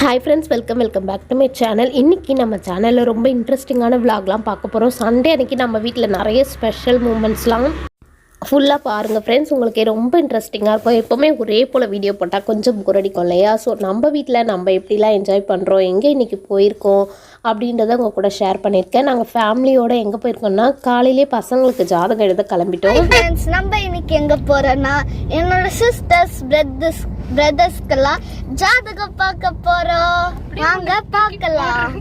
Hi friends welcome welcome back to my channel இன்றைக்கி நம்ம சேனலில் ரொம்ப இன்ட்ரெஸ்டிங்கான விலாக்லாம் பார்க்க போகிறோம் சண்டே அன்றைக்கி நம்ம வீட்டில் நிறைய ஸ்பெஷல் மூமெண்ட்ஸ்லாம் ஃபுல்லாக பாருங்கள் ஃப்ரெண்ட்ஸ் உங்களுக்கு ரொம்ப இன்ட்ரெஸ்டிங்காக இருக்கும். எப்போவுமே ஒரே போல் வீடியோ போட்டால் கொஞ்சம் போர் அடிக்கும் இல்லையா? ஸோ நம்ம வீட்டில் நம்ம எப்படிலாம் என்ஜாய் பண்ணுறோம் எங்கே இன்றைக்கி போயிருக்கோம்? அப்படின்றத உங்கள் கூட ஷேர் பண்ணியிருக்கேன். நாங்கள் ஃபேமிலியோடு எங்கே போயிருக்கோம்னா காலையிலே பசங்களுக்கு ஜாதகம் எழுத கிளம்பிட்டோம். ஃப்ரெண்ட்ஸ் நம்ம இன்னைக்கு எங்க போறோம்னா என்னோட சிஸ்டர்ஸ் பிரதர்ஸ் பிரதர்ஸ்க்கெல்லாம் ஜாதகம் பார்க்க போறோம். வாங்க பார்க்கலாம்.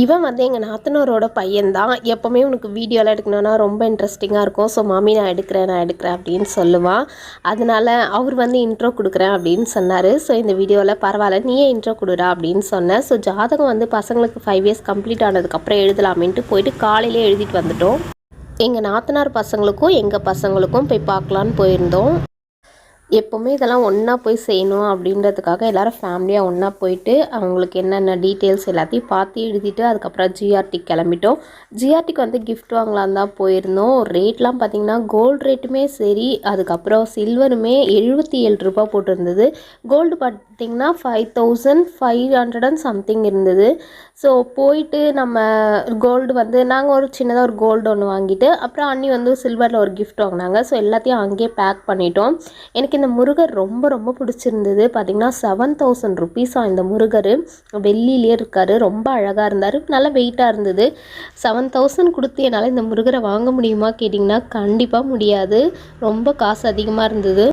இவன் வந்து எங்கள் நாத்தனாரோட பையன்தான். எப்போவுமே உனக்கு வீடியோலாம் எடுக்கணும்னா ரொம்ப இன்ட்ரெஸ்டிங்காக இருக்கும். ஸோ மாமி நான் எடுக்கிறேன் நான் எடுக்கிறேன் அப்படின்னு சொல்லுவான். அதனால அவர் வந்து இன்ட்ரோ கொடுக்குறேன் அப்படின்னு சொன்னார். ஸோ இந்த வீடியோவில் பரவாயில்ல நீயே இன்ட்ரோ கொடுடா அப்படின்னு சொன்னேன் ஸோ ஜாதகம் வந்து பசங்களுக்கு ஃபைவ் இயர்ஸ் கம்ப்ளீட் ஆனதுக்கப்புறம் எழுதலாமேன்ட்டு போயிட்டு காலையிலே எழுதிட்டு வந்துட்டோம். எங்கள் நாத்தனார் பசங்களுக்கும் எங்கள் பசங்களுக்கும் போய் பார்க்கலான்னு போயிருந்தோம். எப்போவுமே இதெல்லாம் ஒன்றா போய் செய்யணும் அப்படின்றதுக்காக எல்லாரும் ஃபேமிலியாக ஒன்றா போயிட்டு அவங்களுக்கு என்னென்ன டீட்டெயில்ஸ் எல்லாத்தையும் பார்த்து எழுதிட்டு அதுக்கப்புறம் ஜிஆர்டி கிளம்பிட்டோம். ஜிஆர்டிக்கு வந்து கிஃப்ட் வாங்கலாம் தான் போயிருந்தோம். ரேட்லாம் பார்த்திங்கன்னா கோல்டு ரேட்டுமே சரி அதுக்கப்புறம் சில்வருமே எழுபத்தி ஏழு ரூபா போட்டிருந்தது. கோல்டு பார்த்திங்கன்னா five thousand five hundred and something இருந்தது. ஸோ போயிட்டு நம்ம கோல்டு வந்து நாங்கள் ஒரு சின்னதாக ஒரு கோல்டு ஒன்று வாங்கிட்டு அப்புறம் அண்ணி வந்து சில்வரில் ஒரு கிஃப்ட் வாங்கினாங்க. ஸோ எல்லாத்தையும் அங்கேயே பேக் பண்ணிட்டோம். எனக்கு இந்த முருகர் ரொம்ப ரொம்ப பிடிச்சிருந்தது. பார்த்திங்கன்னா செவன் தௌசண்ட் ருபீஸாக இந்த முருகர். வெள்ளிலேயே இருக்கார். ரொம்ப அழகாக இருந்தார். நல்லா வெயிட்டாக இருந்தது. செவன் தௌசண்ட் கொடுத்து என்னால் இந்த முருகரை வாங்க முடியுமா கேட்டிங்கன்னா கண்டிப்பாக முடியாது. ரொம்ப காசு அதிகமாக இருந்தது.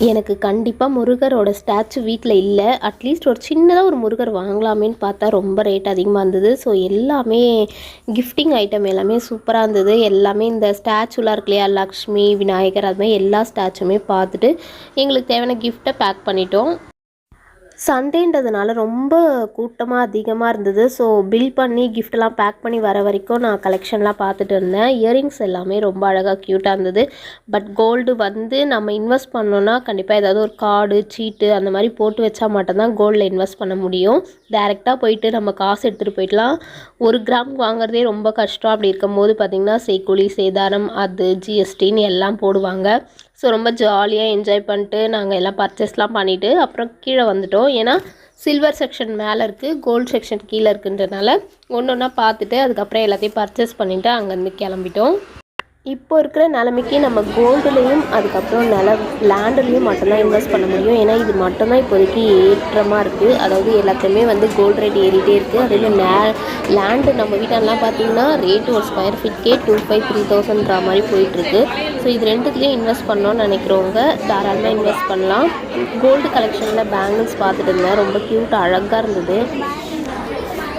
எனக்கு கண்டிப்பாக முருகரோட ஸ்டாச்சு வீட்டில் இல்லை. அட்லீஸ்ட் ஒரு சின்னதாக ஒரு முருகர் வாங்கலாமேன்னு பார்த்தா ரொம்ப ரேட் அதிகமாக இருந்தது. ஸோ எல்லாமே கிஃப்டிங் ஐட்டம் எல்லாமே சூப்பராக இருந்தது. எல்லாமே இந்த ஸ்டாச்சுலாம் இருக்கு இல்லையா? லக்ஷ்மி விநாயகர் அது மாதிரி எல்லா ஸ்டாச்சுமே பார்த்துட்டு எங்களுக்கு தேவையான கிஃப்ட்டை பேக் பண்ணிட்டோம். சண்டேன்றதுனால ரொம்ப கூட்டமாக அதிகமாக இருந்தது. ஸோ பில் பண்ணி கிஃப்ட்லாம் பேக் பண்ணி வர வரைக்கும் நான் கலெக்ஷன்லாம் பார்த்துட்டு இருந்தேன். இயரிங்ஸ் எல்லாமே ரொம்ப அழகாக க்யூட்டாக இருந்தது. பட் கோல்டு வந்து நம்ம இன்வெஸ்ட் பண்ணோன்னா கண்டிப்பாக ஏதாவது ஒரு கார்டு சீட்டு அந்த மாதிரி போட்டு வச்சா மட்டும்தான் கோல்டில் இன்வெஸ்ட் பண்ண முடியும். டேரெக்டாக போயிட்டு நம்ம காசு எடுத்துகிட்டு போயிடலாம். ஒரு கிராம் வாங்குறதே ரொம்ப கஷ்டம். அப்படி இருக்கும்போது பார்த்திங்கன்னா செய்கூலி சேதாரம் அது ஜிஎஸ்டின்னு எல்லாம் போடுவாங்க. ஸோ ரொம்ப ஜாலியாக என்ஜாய் பண்ணிட்டு நாங்கள் எல்லாம் பர்ச்சேஸ்லாம் பண்ணிவிட்டு அப்புறம் கீழே வந்துட்டோம். ஏன்னா சில்வர் செக்ஷன் மேலே இருக்குது கோல்டு செக்ஷன் கீழே இருக்குன்றனால ஒன்று ஒன்றா பார்த்துட்டு அதுக்கப்புறம் எல்லாத்தையும் பர்ச்சேஸ் பண்ணிவிட்டு அங்கேருந்து கிளம்பிட்டோம். இப்போ இருக்கிற நிலைமைக்கு நம்ம கோல்டுலேயும் அதுக்கப்புறம் நில லேண்டுலேயும் மட்டும்தான் இன்வெஸ்ட் பண்ண முடியும். ஏன்னா இது மட்டும்தான் இப்போதைக்கு ஏற்றமாக இருக்குது அதாவது எல்லாத்தையுமே வந்து கோல்டு ரேட் ஏறிட்டே இருக்குது அதே நே லேண்டு நம்ம வீட்டெல்லாம் பார்த்தீங்கன்னா ரேட்டு ஒரு ஸ்கொயர் ஃபீட்கே டூ ஃபைவ் த்ரீ தௌசண்ட்ற மாதிரி போயிட்டுருக்கு. ஸோ இது ரெண்டுத்துலேயும் இன்வெஸ்ட் பண்ணோன்னு நினைக்கிறவங்க தாராளமாக இன்வெஸ்ட் பண்ணலாம். கோல்டு கலெக்ஷனில் பேங்கிள்ஸ் பார்த்துட்டு இருந்தேன். ரொம்ப க்யூட் அழகாக இருந்தது.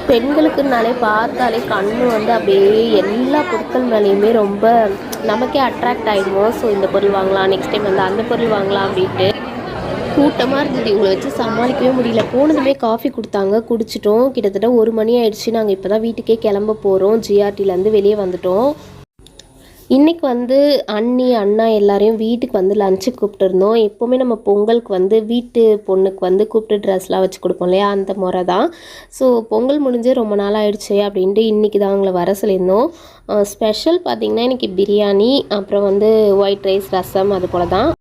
பெண்களுக்குனாலே பார்த்தாலே கண்ணு வந்து அப்படியே எல்லா பொருட்கள் மேலேயுமே ரொம்ப நமக்கே அட்ராக்ட் ஆகிடுவோம் ஸோ இந்த பொருள் வாங்கலாம் நெக்ஸ்ட் டைம் வந்து அந்த பொருள் வாங்கலாம் அப்படின்ட்டு கூட்டமாக இருந்தது. இவங்களை வச்சு சமாளிக்கவே முடியல. போனதுமே காஃபி கொடுத்தாங்க குடிச்சிட்டோம். கிட்டத்தட்ட ஒரு மணி ஆயிடுச்சு. நாங்கள் இப்போ தான் வீட்டுக்கே கிளம்ப போகிறோம் ஜிஆர்டிலேருந்து வெளியே வந்துட்டோம். இன்றைக்கி வந்து அண்ணி அண்ணா எல்லாரையும் வீட்டுக்கு வந்து லஞ்சு கூப்பிட்டுருந்தோம் எப்போவுமே நம்ம பொங்கலுக்கு வந்து வீட்டு பொண்ணுக்கு வந்து கூப்பிட்டு ட்ரெஸ்லாம் வச்சு கொடுப்போம் இல்லையா? அந்த முறை தான். ஸோ பொங்கல் முடிஞ்சு ரொம்ப நாள் ஆயிடுச்சு அப்படின்ட்டு இன்றைக்கி தான் அவங்கள வர சொல்லியிருந்தோம். ஸ்பெஷல் பார்த்திங்கன்னா இன்றைக்கி பிரியாணி அப்புறம் வந்து ஒயிட் ரைஸ் ரசம் அது போல் தான்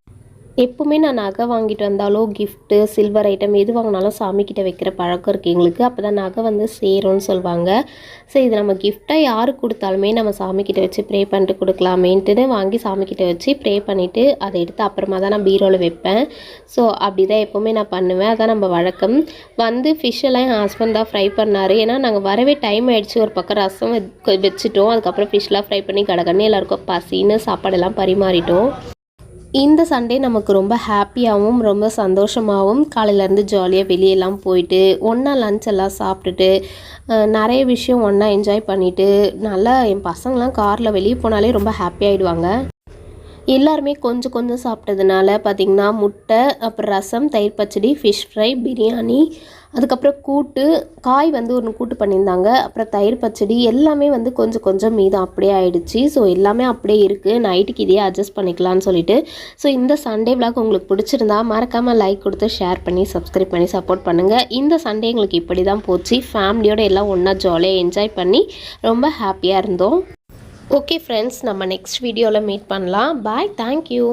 எப்போவுமே நான் நகை வாங்கிட்டு வந்தாலோ கிஃப்ட்டு சில்வர் ஐட்டம் எது வாங்கினாலும் சாமிக்கிட்ட வைக்கிற பழக்கம் இருக்குது எங்களுக்கு. அப்போ தான் நகை வந்து சேரும்னு சொல்லுவாங்க ஸோ இது நம்ம கிஃப்டாக யாருக்கு கொடுத்தாலுமே நம்ம சாமிக்கிட்ட வச்சு ப்ரே பண்ணிட்டு கொடுக்கலாமேன்ட்டுன்னு வாங்கி சாமிக்கிட்ட வச்சு ப்ரே பண்ணிவிட்டு அதை எடுத்து அப்புறமா தான் நான் பீரோவில் வைப்பேன். ஸோ அப்படி தான் எப்போவுமே நான் பண்ணுவேன். அதான் நம்ம வழக்கம். வந்து ஃபிஷ்ஷெல்லாம் என் ஹஸ்பண்ட் தான் ஃப்ரை பண்ணார். ஏன்னா நாங்கள் வரவே டைம் ஆகிடுச்சு ஒரு பக்கம் ரசம் வச்சுட்டோம். அதுக்கப்புறம் ஃபிஷ்லாம் ஃப்ரை பண்ணி கடகன்னு எல்லாருக்கும் பசின்னு சாப்பாடெல்லாம் பரிமாறிட்டோம். இந்த சண்டே நமக்கு ரொம்ப ஹாப்பியாகவும் ரொம்ப சந்தோஷமாகவும் காலையிலேருந்து ஜாலியாக வெளியெல்லாம் போயிட்டு ஒன்றா லஞ்ச் எல்லாம் சாப்பிட்டுட்டு நிறைய விஷயம் ஒன்றா என்ஜாய் பண்ணிவிட்டு நல்லா என் பசங்களாம் காரில் வெளியே போனாலே ரொம்ப ஹாப்பி ஆகிடுவாங்க எல்லாருமே கொஞ்சம் கொஞ்சம் சாப்பிட்டதுனால பார்த்திங்கன்னா முட்டை அப்புறம் ரசம் தயிர் பச்சடி ஃபிஷ் ஃப்ரை பிரியாணி அதுக்கப்புறம் கூட்டு காய் வந்து ஒன்று கூட்டு பண்ணியிருந்தாங்க. அப்புறம் தயிர் பச்சடி எல்லாமே வந்து கொஞ்சம் கொஞ்சம் மீதம் அப்படியே ஆயிடுச்சு. ஸோ எல்லாமே அப்படியே இருக்குது நைட்டுக்கு இதையே அட்ஜஸ்ட் பண்ணிக்கலாம்னு சொல்லிட்டு. ஸோ இந்த சண்டே விளாக் உங்களுக்கு பிடிச்சிருந்தா மறக்காமல் லைக் கொடுத்து ஷேர் பண்ணி சப்ஸ்கிரைப் பண்ணி சப்போர்ட் பண்ணுங்கள் இந்த சண்டே எங்களுக்கு இப்படி தான் போச்சு ஃபேமிலியோடு எல்லாம் ஒன்றா ஜாலியாக என்ஜாய் பண்ணி ரொம்ப ஹாப்பியாக இருந்தோம். ஓகே ஃப்ரெண்ட்ஸ் நம்ம நெக்ஸ்ட் வீடியோவில் மீட் பண்ணலாம். Bye thank you